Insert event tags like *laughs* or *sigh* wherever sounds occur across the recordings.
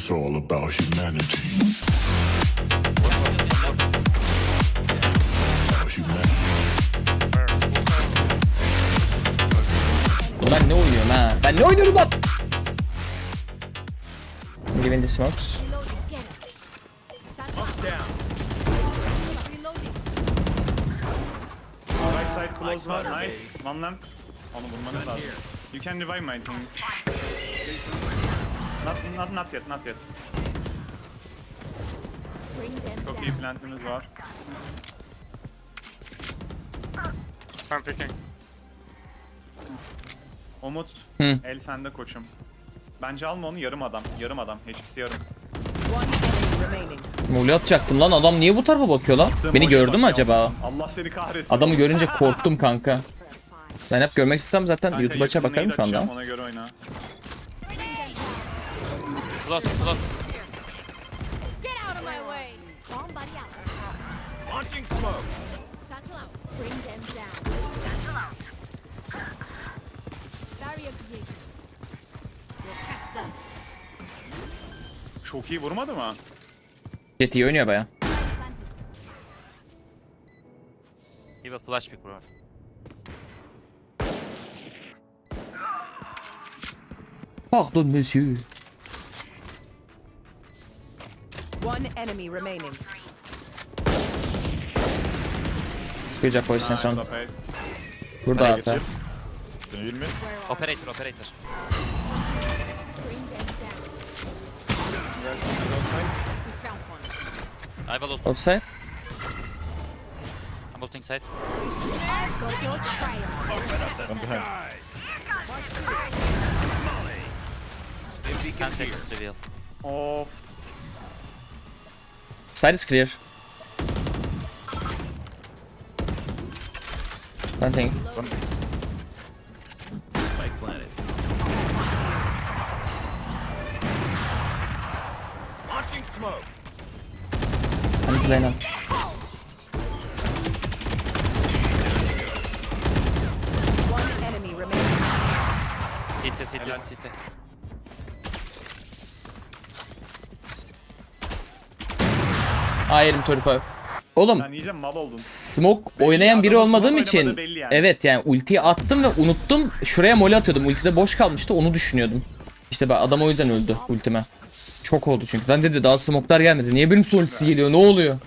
It's all about humanity. Ben ne oynuyorum ha? Ben ne oynuyorum lan? Giving the smokes. Right side close var. Nice. One lamp. Onu vurmanız lazım. You can revive my team. Not, not, not yet, not yet. Çok iyi plantimiz var. I'm picking. Umut, Hı. el sende koçum. Bence alma onu yarım adam. Yarım adam. HP'si yarım. Muli atacaktım lan adam niye bu tarafa bakıyor lan? Attığım Beni gördü mü acaba? Allah seni kahretsin. Adamı görünce korktum kanka. Ben hep görmek istesem zaten Kanka, YouTube açar yakın bakarım şu anda. Ona göre oyna. Close, close. Get out of my way. Bomb buddy out. Launching smoke. Satchel out. Bring them down. Satchel out. Barrier created. We'll catch them. Çok iyi vurmadı mı? Jet iyi oynuyor baya. Give a flash pick, bro. Pardon monsieur. One enemy remaining. Good job boys en son. Nice, okay. Burada Can I abi. get you? Can you heal me? Where are Operator, operator. Bring them down. Where's the middle side? We found one. I have a loot. Offside. I'm ulting side. I've got your trail. I'm behind. Can't take this reveal. Of. Side is clear. Planting. Launching smoke. I'm playing One enemy remaining. CT, CT, Helal. CT. Hayır Toripo. Oğlum Ben iyice mal oldum. smoke Belli, oynayan biri olmadığım için yani. evet yani ultiyi attım ve unuttum. Şuraya mole atıyordum. Ultide boş kalmıştı onu düşünüyordum. İşte ben adam o yüzden öldü ultime. Çok oldu çünkü. Ben dedi daha smoke'lar gelmedi. Niye benim ultisi geliyor? Ne oluyor?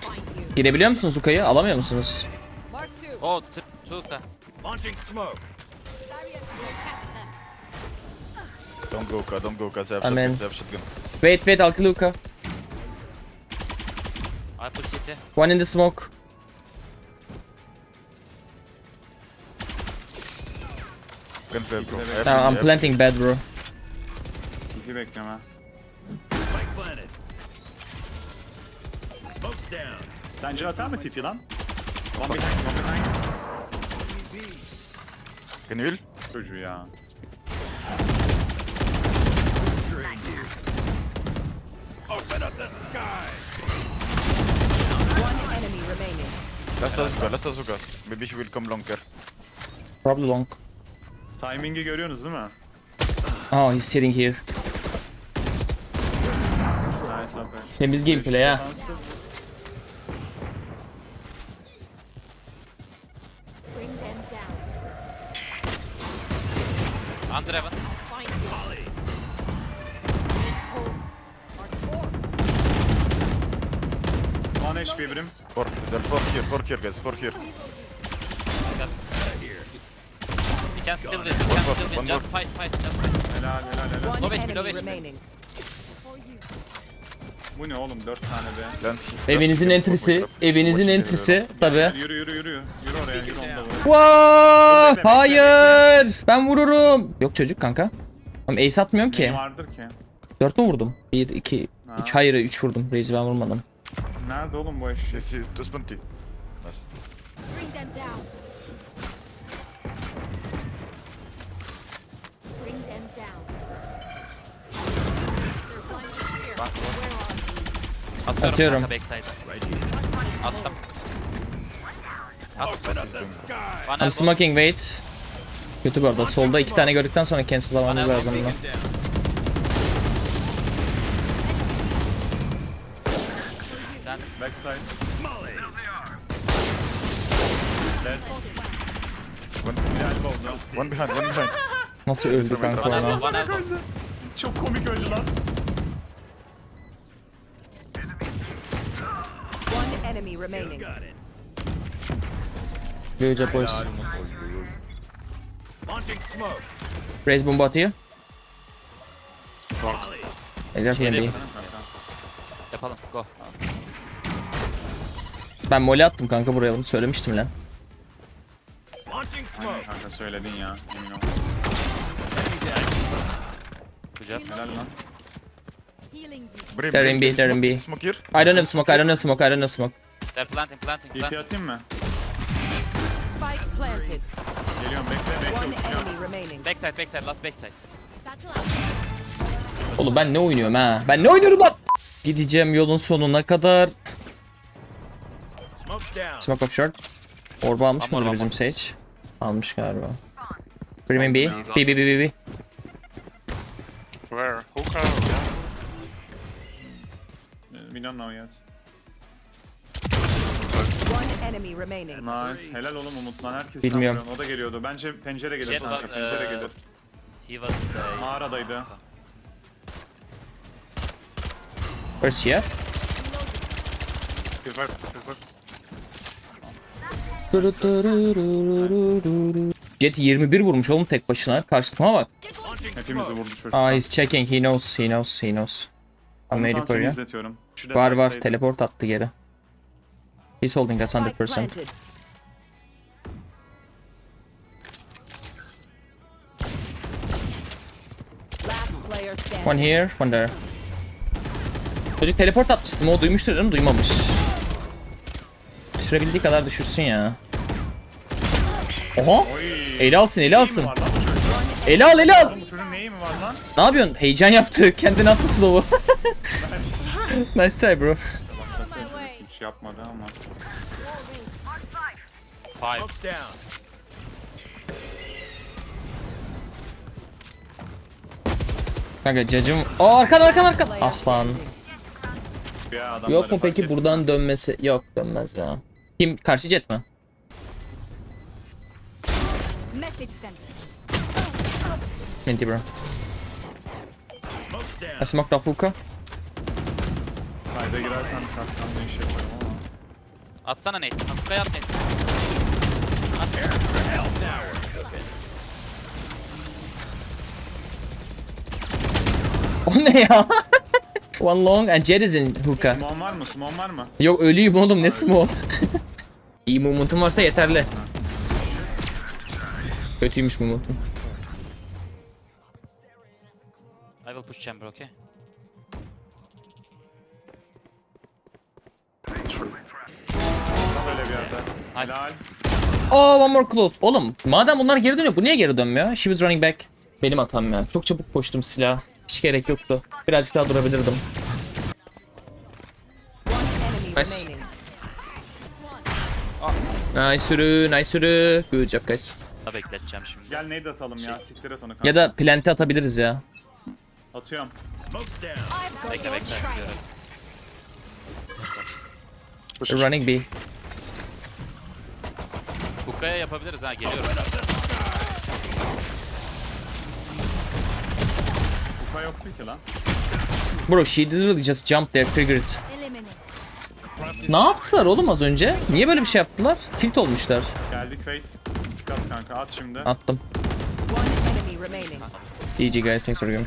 Find you. Girebiliyor musunuz Uka'yı? Alamıyor musunuz? Mark two. Oh, t- two there. Barrier. We'll catch them. Don't go, Ka. Don't go, Ka. They have Amen. shotgun. They have shotgun. Wait wait Alkı Luka. I push CT. One in the smoke. Can play, bro. I have Tamam, I'm I have- planting bad bro. İki bekliyorum ha. Sence atar mı TP lan? One behind, one behind. You heal? Çocuğu ya. One enemy remaining. Last Azuka, last Azuka. Maybe he will come longer. Probably long. Timing'i görüyorsunuz değil mi? Oh he's sitting here. Nice. Temiz gameplay ha. Under heaven. Find you. Home. Mark four. One HP birim. Four. There are four here, four here, guys. Four here. We can still win. We can more, still win. one Just fight, fight, just fight. Helal helal helal. One Low HP, low enemy HP. remaining. Bu ne oğlum? Dört tane be. Land. Evinizin entrisi, evinizin entrisi tabi. Yürü yürü yürü. Yürü oraya yürü onu da vur. Wow, hayır. Ben vururum. Yok çocuk kanka. Ama ace atmıyorum ki. Ne vardır ki? 4 mü vurdum? 1, 2, Ha. 3. Hayır 3 vurdum. Reis ben vurmadım. Nerede oğlum bu eşek? This is 220. Nice. Bring them down. Bring them down. They're here. Back Where are you? Atıyorum, Atıyorum. kanka backside'a. Attım. At. I'm smoking wait. Kötü bu arada. Solda iki tane gördükten sonra cancel almamız lazım bunu. Backside. Dead. One, behind, one behind. Nasıl öldü kanka ona? elbow, elbow. Çok komik öldü lan. Enemy remaining. Good job boys. Raise bomba atıyor. Ejder PNB. Yapalım, go. Ben mole attım kanka buraya bunu söylemiştim lan. Aynen kanka söyledin ya. Emin ol. Good job. Helal lan. Healing you. Brim, They're in B, Brim, they're in smoke- B. Smoke here. I don't have smoke, I don't have smoke, I don't have smoke. They're planting, planting, TP planting. atayım mı? Spike planted. Geliyorum bekle bekle. One enemy remaining. Backside, backside, last backside. Oğlum ben ne oynuyorum ha? Ben ne oynuyorum lan? Gideceğim yolun sonuna kadar. Smoke up short. Orba almış Ama mıdır orba bizim mı? Sage? Almış galiba. Brim'in B. B, B, B, B, B. Where? Hookah? We don't know yet. One enemy remaining. Nice. Helal oğlum Umut lan herkes Bilmiyorum. sallıyor. O da geliyordu. Bence pencere gelir Jet was, Pencere eee, gelir. He was uh, Mağaradaydı. First here. He's left, he's left. Jet 21 vurmuş oğlum tek başına. Karşıtıma bak. Hepimizi vurdu çocuk. Aa he's checking. He knows. He knows. He knows. I'm ready Komutan for seni you. izletiyorum. Şu Var var. Teleport attı geri. He's holding Spike 100%. planted. Last player standing. One here, one there. Çocuk teleport atmış. Smoke duymuştur canım duymamış. Düşürebildiği kadar düşürsün ya. Oha! Eli alsın, eli alsın. Eli al, eli al. Ne yapıyorsun? Heyecan yaptı. *laughs* Kendini attı slow'u. *laughs* nice try bro. Out of my way. Hiç yapmadı ama. five. Kanka cacım. Aa arkan arkan arkan. Ah lan. Ya adamları Yok mu fark peki ettim. buradan dönmesi? Yok dönmez ya. Kim? Karşı jet mi? Message sent. Minty bro. I smoked off hookah. Kayda girersen şarttan ne iş yaparım ama. Atsana Nate. Kafaya at Nate. O ne ya? *laughs* One long and jet is in hookah. Simon var mı? Simon var mı? Yok ölüyüm oğlum ne smoke? *laughs* İyi momentum varsa yeterli. Kötüymüş momentum. I will push chamber, okay? Böyle bir yerde. Nice. Helal. Oh one more close. Oğlum madem bunlar geri dönüyor bu niye geri dönmüyor? She was running back. Benim hatam ya. Çok çabuk koştum silah. Hiç gerek yoktu. Birazcık daha durabilirdim. One enemy Nice. remaining. Nice sürü, nice sürü. Good job guys. Da bekleteceğim şimdi. Gel nade atalım ya. Siktir et onu kanka. Ya da plante atabiliriz ya. Atıyorum. Bekle bekle. Running B. Hookah'ya yapabiliriz ha geliyorum. Kupa yoktu ki lan. Bro she literally just jumped there triggered. Eliminate. Ne yaptılar oğlum az önce? Niye böyle bir şey yaptılar? Tilt olmuşlar. Geldik Fate. Dikkat kanka at şimdi. Attım. GG guys, thanks for game.